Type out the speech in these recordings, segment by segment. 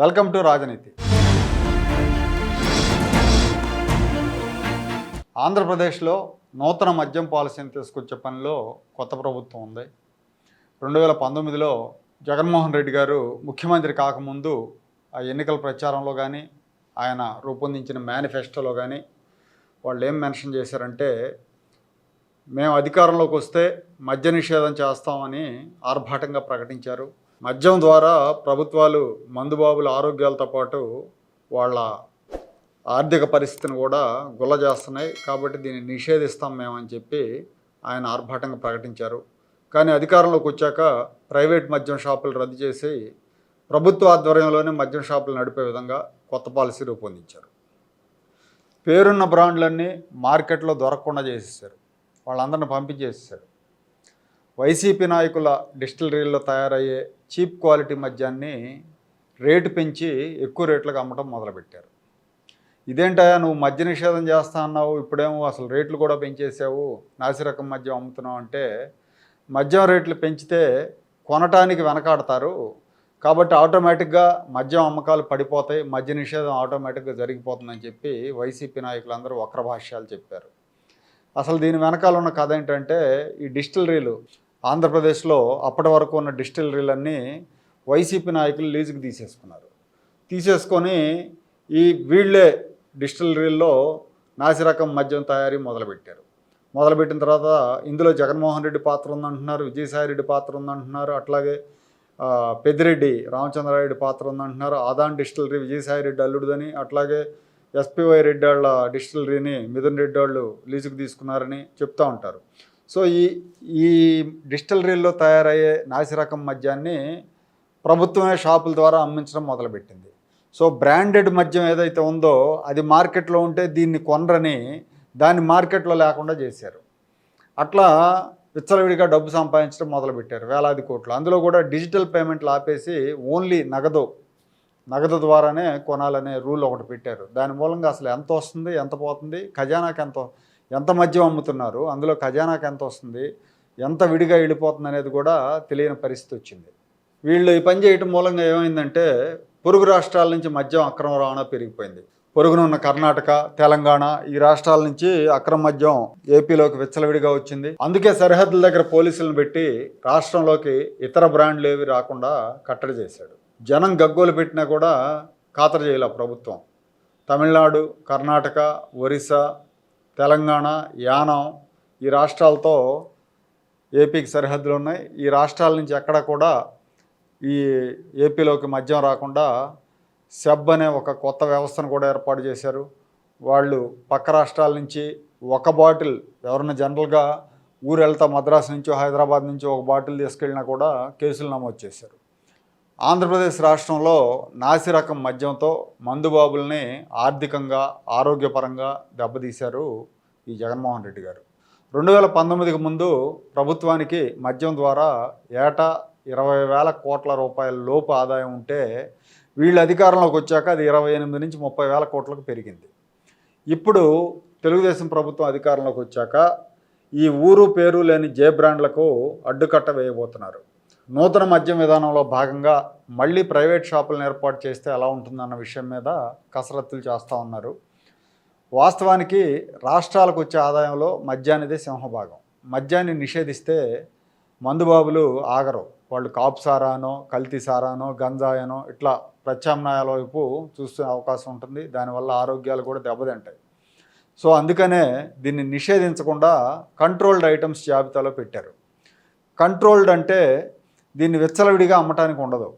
Welcome to రాజనీతి. ఆంధ్రప్రదేశ్లో నూతన మద్యం పాలసీని తీసుకొచ్చే పనిలో కొత్త ప్రభుత్వం ఉంది. రెండు వేల పంతొమ్మిదిలో జగన్మోహన్ రెడ్డి గారు ముఖ్యమంత్రి కాకముందు ఆ ఎన్నికల ప్రచారంలో కానీ ఆయన రూపొందించిన మేనిఫెస్టోలో కానీ వాళ్ళు ఏం మెన్షన్ చేశారంటే మేము అధికారంలోకి వస్తే మద్య నిషేధం చేస్తామని ఆర్భాటంగా ప్రకటించారు. మద్యం ద్వారా ప్రభుత్వాలు మందుబాబుల ఆరోగ్యాలతో పాటు వాళ్ళ ఆర్థిక పరిస్థితిని కూడా గుల్ల చేస్తున్నాయి కాబట్టి దీన్ని నిషేధిస్తాం మేమని చెప్పి ఆయన ఆర్భాటంగా ప్రకటించారు. కానీ అధికారంలోకి వచ్చాక ప్రైవేట్ మద్యం షాపులు రద్దు చేసి ప్రభుత్వ ఆధ్వర్యంలోనే మద్యం షాపులు నడిపే విధంగా కొత్త పాలసీ రూపొందించారు. పేరున్న బ్రాండ్లన్నీ మార్కెట్లో దొరకకుండా చేసేసారు. వాళ్ళందరిని పంపించేసేసారు. వైసీపీ నాయకుల డిస్టిలరీల్లో తయారయ్యే చీప్ క్వాలిటీ మద్యాన్ని రేటు పెంచి ఎక్కువ రేట్లకు అమ్మటం మొదలుపెట్టారు. ఇదేంటయా నువ్వు మద్య నిషేధం చేస్తా అన్నావు ఇప్పుడేమో అసలు రేట్లు కూడా పెంచేసావు నాసిరకం మద్యం అమ్ముతున్నావు అంటే మద్యం రేట్లు పెంచితే కొనటానికి వెనకాడతారు. కాబట్టి ఆటోమేటిక్గా మద్యం అమ్మకాలు పడిపోతాయి మద్య నిషేధం ఆటోమేటిక్గా జరిగిపోతుందని చెప్పి వైసీపీ నాయకులందరూ వక్రభాష్యాలు చెప్పారు. అసలు దీని వెనకాల ఉన్న కథ ఏంటంటే ఈ డిస్టిలరీలు ఆంధ్రప్రదేశ్లో అప్పటి వరకు ఉన్న డిస్టిలరీలన్నీ వైసీపీ నాయకులు లీజుకి తీసేసుకున్నారు. తీసేసుకొని ఈ వీళ్ళే డిస్టిలరీల్లో నాసిరకం మద్యం తయారీ మొదలుపెట్టారు. మొదలుపెట్టిన తర్వాత ఇందులో జగన్మోహన్ రెడ్డి పాత్ర ఉందంటున్నారు విజయసాయి రెడ్డి పాత్ర ఉందంటున్నారు అట్లాగే పెద్దిరెడ్డి రామచంద్రారెడ్డి పాత్ర ఉందంటున్నారు. ఆదాన్ డిస్టిలరీ విజయసాయి రెడ్డి అల్లుడిదని అట్లాగే ఎస్పీవై రెడ్డి వాళ్ళ డిస్టిలరీని మిథున్ రెడ్డి వాళ్ళు లీజుకు తీసుకున్నారని చెప్తూ ఉంటారు. సో ఈ ఈ డిస్టిలరీల్లో తయారయ్యే నాసిరకం మద్యాన్ని ప్రభుత్వమే షాపుల ద్వారా అమ్మించడం మొదలుపెట్టింది. సో బ్రాండెడ్ మద్యం ఏదైతే ఉందో అది మార్కెట్లో ఉంటే దీన్ని కొనరని దాన్ని మార్కెట్లో లేకుండా చేశారు. అట్లా విచ్చలవిడిగా డబ్బు సంపాదించడం మొదలుపెట్టారు వేలాది కోట్లు. అందులో కూడా డిజిటల్ పేమెంట్లు ఆపేసి ఓన్లీ నగదు నగదు ద్వారానే కొనాలనే రూల్ ఒకటి పెట్టారు. దాని మూలంగా అసలు ఎంత వస్తుంది ఎంత పోతుంది ఖజానాకి ఎంత ఎంత మద్యం అమ్ముతున్నారు అందులో ఖజానాకి ఎంత వస్తుంది ఎంత విడిగా వెళ్ళిపోతుంది అనేది కూడా తెలియని పరిస్థితి వచ్చింది. వీళ్ళు ఈ పని చేయటం మూలంగా ఏమైందంటే పొరుగు రాష్ట్రాల నుంచి మద్యం అక్రమ రవాణా పెరిగిపోయింది. పొరుగున ఉన్న కర్ణాటక తెలంగాణ ఈ రాష్ట్రాల నుంచి అక్రమ మద్యం ఏపీలోకి విచ్చలవిడిగా వచ్చింది. అందుకే సరిహద్దుల దగ్గర పోలీసులను పెట్టి రాష్ట్రంలోకి ఇతర బ్రాండ్లు ఏవి రాకుండా కట్టడి చేశాడు. జనం గగ్గోలు పెట్టినా కూడా ఖాతరు చేయలే ప్రభుత్వం. తమిళనాడు కర్ణాటక ఒరిస్సా తెలంగాణ యానం ఈ రాష్ట్రాలతో ఏపీకి సరిహద్దులు ఉన్నాయి. ఈ రాష్ట్రాల నుంచి ఎక్కడ కూడా ఈ ఏపీలోకి మద్యం రాకుండా సెబ్ అనే ఒక కొత్త వ్యవస్థను కూడా ఏర్పాటు చేశారు. వాళ్ళు పక్క రాష్ట్రాల నుంచి ఒక బాటిల్ ఎవరన్నా జనరల్గా ఊరు వెళ్తా మద్రాసు నుంచో హైదరాబాద్ నుంచో ఒక బాటిల్ తీసుకెళ్ళినా కూడా కేసులు నమోదు చేశారు. ఆంధ్రప్రదేశ్ రాష్ట్రంలో నాసిరకం మద్యంతో మందుబాబుల్ని ఆర్థికంగా ఆరోగ్యపరంగా దెబ్బతీశారు ఈ జగన్మోహన్ రెడ్డి గారు. రెండు వేల పంతొమ్మిదికి ముందు ప్రభుత్వానికి మద్యం ద్వారా ఏటా ఇరవై వేల కోట్ల రూపాయల లోపు ఆదాయం ఉంటే వీళ్ళు అధికారంలోకి వచ్చాక అది ఇరవై ఎనిమిది నుంచి ముప్పై వేల కోట్లకు పెరిగింది. ఇప్పుడు తెలుగుదేశం ప్రభుత్వం అధికారంలోకి వచ్చాక ఈ ఊరు పేరు లేని జే బ్రాండ్లకు అడ్డుకట్ట వేయబోతున్నారు. నూతన మద్యం విధానంలో భాగంగా మళ్ళీ ప్రైవేట్ షాపులను ఏర్పాటు చేస్తే ఎలా ఉంటుందన్న విషయం మీద కసరత్తులు చేస్తూ ఉన్నారు. వాస్తవానికి రాష్ట్రాలకు వచ్చే ఆదాయంలో మద్యానిదే సింహభాగం. మద్యాన్ని నిషేధిస్తే మందుబాబులు ఆగరు. వాళ్ళు కాపు సారానో కల్తీ సారానో గంజాయనో ఇట్లా ప్రత్యామ్నాయాల వైపు చూసే అవకాశం ఉంటుంది. దానివల్ల ఆరోగ్యాలు కూడా దెబ్బతింటాయి. సో అందుకనే దీన్ని నిషేధించకుండా కంట్రోల్డ్ ఐటమ్స్ జాబితాలో పెట్టారు. కంట్రోల్డ్ అంటే దీన్ని విచ్చలవిడిగా అమ్మటానికి ఉండదు.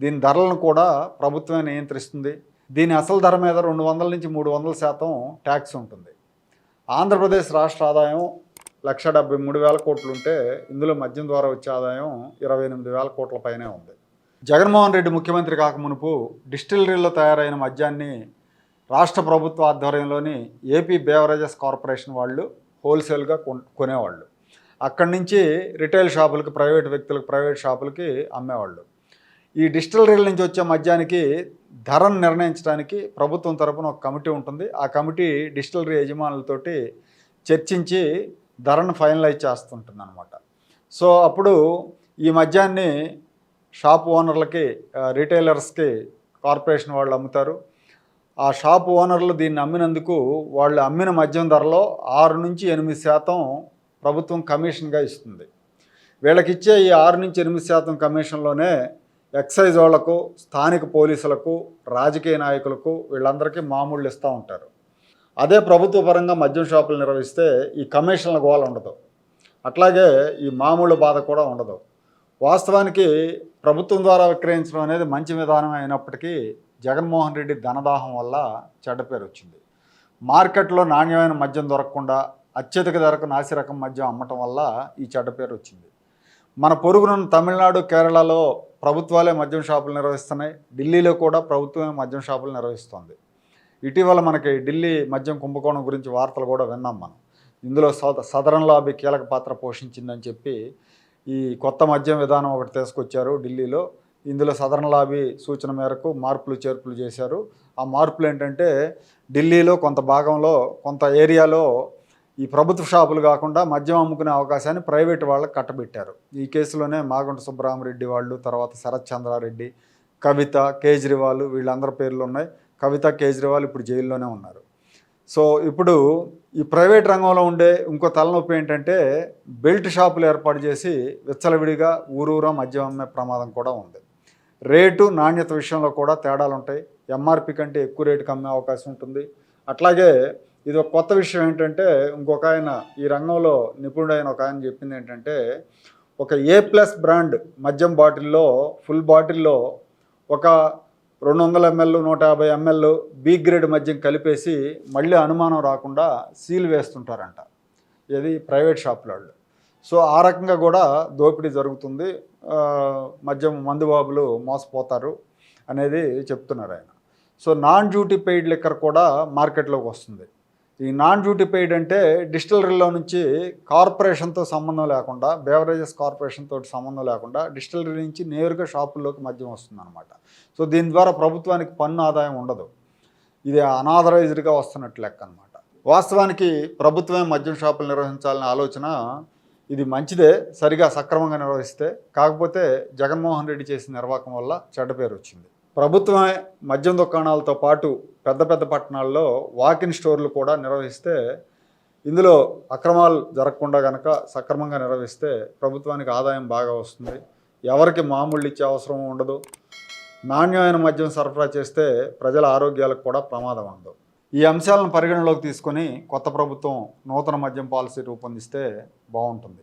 దీని ధరలను కూడా ప్రభుత్వమే నియంత్రిస్తుంది. దీని అసలు ధర మీద రెండు వందల నుంచి మూడు వందల శాతం ట్యాక్స్ ఉంటుంది. ఆంధ్రప్రదేశ్ రాష్ట్ర ఆదాయం లక్ష డెబ్బై మూడు వేల కోట్లు ఉంటే ఇందులో మద్యం ద్వారా వచ్చే ఆదాయం ఇరవై ఎనిమిది వేల కోట్ల పైనే ఉంది. జగన్మోహన్ రెడ్డి ముఖ్యమంత్రి కాక మునుపు డిస్టిలరీలో తయారైన మద్యాన్ని రాష్ట్ర ప్రభుత్వ ఆధ్వర్యంలోని ఏపీ బేవరేజెస్ కార్పొరేషన్ వాళ్ళు హోల్సేల్గా కొన్ కొనేవాళ్ళు. అక్కడి నుంచి రిటైల్ షాపులకి ప్రైవేట్ వ్యక్తులకు ప్రైవేట్ షాపులకి అమ్మేవాళ్ళు. ఈ డిస్టిలరీల నుంచి వచ్చే మద్యానికి ధరను నిర్ణయించడానికి ప్రభుత్వం తరపున ఒక కమిటీ ఉంటుంది. ఆ కమిటీ డిస్టిలరీ యజమానులతోటి చర్చించి ధరను ఫైనలైజ్ చేస్తుంటుంది అనమాట సో అప్పుడు ఈ మద్యాన్ని షాప్ ఓనర్లకి రీటైలర్స్కి కార్పొరేషన్ వాళ్ళు అమ్ముతారు. ఆ షాప్ ఓనర్లు దీన్ని అమ్మినందుకు వాళ్ళు అమ్మిన మద్యం ధరలో ఆరు నుంచి ఎనిమిది శాతం ప్రభుత్వం కమిషన్గా ఇస్తుంది. వీళ్ళకి ఇచ్చే ఈ ఆరు నుంచి ఎనిమిది శాతం కమిషన్లోనే ఎక్సైజ్ వాళ్ళకు స్థానిక పోలీసులకు రాజకీయ నాయకులకు వీళ్ళందరికీ మామూళ్ళు ఇస్తూ ఉంటారు. అదే ప్రభుత్వ పరంగా మద్యం షాపులు నిర్వహిస్తే ఈ కమిషన్ల గోల ఉండదు. అట్లాగే ఈ మామూలు బాధ కూడా ఉండదు. వాస్తవానికి ప్రభుత్వం ద్వారా విక్రయించడం అనేది మంచి విధానం అయినప్పటికీ జగన్మోహన్ రెడ్డి ధనదాహం వల్ల చెడ్డ పేరు వచ్చింది. మార్కెట్లో నాణ్యమైన మద్యం దొరకకుండా అత్యధిక ధరకు నాసిరకం మద్యం అమ్మటం వల్ల ఈ చెడ్డ పేరు వచ్చింది. మన పొరుగునున్న తమిళనాడు కేరళలో ప్రభుత్వాలే మద్యం షాపులు నిర్వహిస్తున్నాయి. ఢిల్లీలో కూడా ప్రభుత్వమే మద్యం షాపులు నిర్వహిస్తుంది. ఇటీవల మనకి ఢిల్లీ మద్యం కుంభకోణం గురించి వార్తలు కూడా విన్నాం మనం. ఇందులో సద సదరన్ లాబీ కీలక పాత్ర పోషించిందని చెప్పి ఈ కొత్త మద్యం విధానం ఒకటి తీసుకొచ్చారు ఢిల్లీలో. ఇందులో సదరన్ లాబీ సూచన మేరకు మార్పులు చేర్పులు చేశారు. ఆ మార్పులు ఏంటంటే ఢిల్లీలో కొంత భాగంలో కొంత ఏరియాలో ఈ ప్రభుత్వ షాపులు కాకుండా మద్యం అమ్ముకునే అవకాశాన్ని ప్రైవేట్ వాళ్ళకి కట్టబెట్టారు. ఈ కేసులోనే మాగుంట సుబ్బరామరెడ్డి వాళ్ళు తర్వాత శరత్ చంద్రారెడ్డి కవిత కేజ్రీవాల్ వీళ్ళందరి పేర్లు ఉన్నాయి. కవిత కేజ్రీవాల్ ఇప్పుడు జైల్లోనే ఉన్నారు. సో ఇప్పుడు ఈ ప్రైవేట్ రంగంలో ఉండే ఇంకో తలనొప్పి ఏంటంటే బెల్ట్ షాపులు ఏర్పాటు చేసి విచ్చలవిడిగా ఊరూరా మద్యం అమ్మే ప్రమాదం కూడా ఉంది. రేటు నాణ్యత విషయంలో కూడా తేడాలు ఉంటాయి ఎంఆర్పి కంటే ఎక్కువ రేటుకి అమ్మే అవకాశం ఉంటుంది. అట్లాగే ఇది ఒక కొత్త విషయం ఏంటంటే ఇంకొక ఆయన ఈ రంగంలో నిపుణుడైన ఒక ఆయన చెప్పింది ఏంటంటే ఒక ఏ ప్లస్ బ్రాండ్ మద్యం బాటిల్లో ఫుల్ బాటిల్లో ఒక రెండు వందల ఎంఎల్ నూట యాభై ఎంఎల్ బి గ్రేడ్ మద్యం కలిపేసి మళ్ళీ అనుమానం రాకుండా సీల్ వేస్తుంటారంట. ఇది ప్రైవేట్ షాపుల వాళ్ళు. సో ఆ రకంగా కూడా దోపిడీ జరుగుతుంది. మద్యం మందుబాబులు మోసపోతారు అనేది చెప్తున్నారు ఆయన. So non duty paid liquor కూడా మార్కెట్లోకి వస్తుంది. ఈ నాన్ డ్యూటీ పెయిడ్ అంటే డిస్టిలరీలో నుంచి కార్పొరేషన్తో సంబంధం లేకుండా బేవరేజెస్ కార్పొరేషన్ తోటి సంబంధం లేకుండా డిస్టిలరీ నుంచి నేరుగా షాపుల్లోకి మద్యం వస్తుందన్నమాట. సో దీని ద్వారా ప్రభుత్వానికి పన్ను ఆదాయం ఉండదు. ఇది అనాథరైజ్డ్గా వస్తున్నట్టు లెక్క అనమాట వాస్తవానికి ప్రభుత్వమే మద్యం షాపులు నిర్వహించాలనే ఆలోచన ఇది మంచిదే సరిగా సక్రమంగా నిర్వహిస్తే. కాకపోతే జగన్మోహన్ రెడ్డి చేసిన నిర్వాహకం వల్ల చెడ్డ పేరు వచ్చింది. ప్రభుత్వమే మద్యం దుకాణాలతో పాటు పెద్ద పెద్ద పట్టణాల్లో వాకిన్ స్టోర్లు కూడా నిర్వహిస్తే ఇందులో అక్రమాలు జరగకుండా కనుక సక్రమంగా నిర్వహిస్తే ప్రభుత్వానికి ఆదాయం బాగా వస్తుంది. ఎవరికి మామూళ్ళు ఇచ్చే అవసరం ఉండదు. నాణ్యమైన మద్యం సరఫరా చేస్తే ప్రజల ఆరోగ్యాలకు కూడా ప్రమాదం ఉండదు. ఈ అంశాలను పరిగణలోకి తీసుకొని కొత్త ప్రభుత్వం నూతన మద్యం పాలసీ రూపొందిస్తే బాగుంటుంది.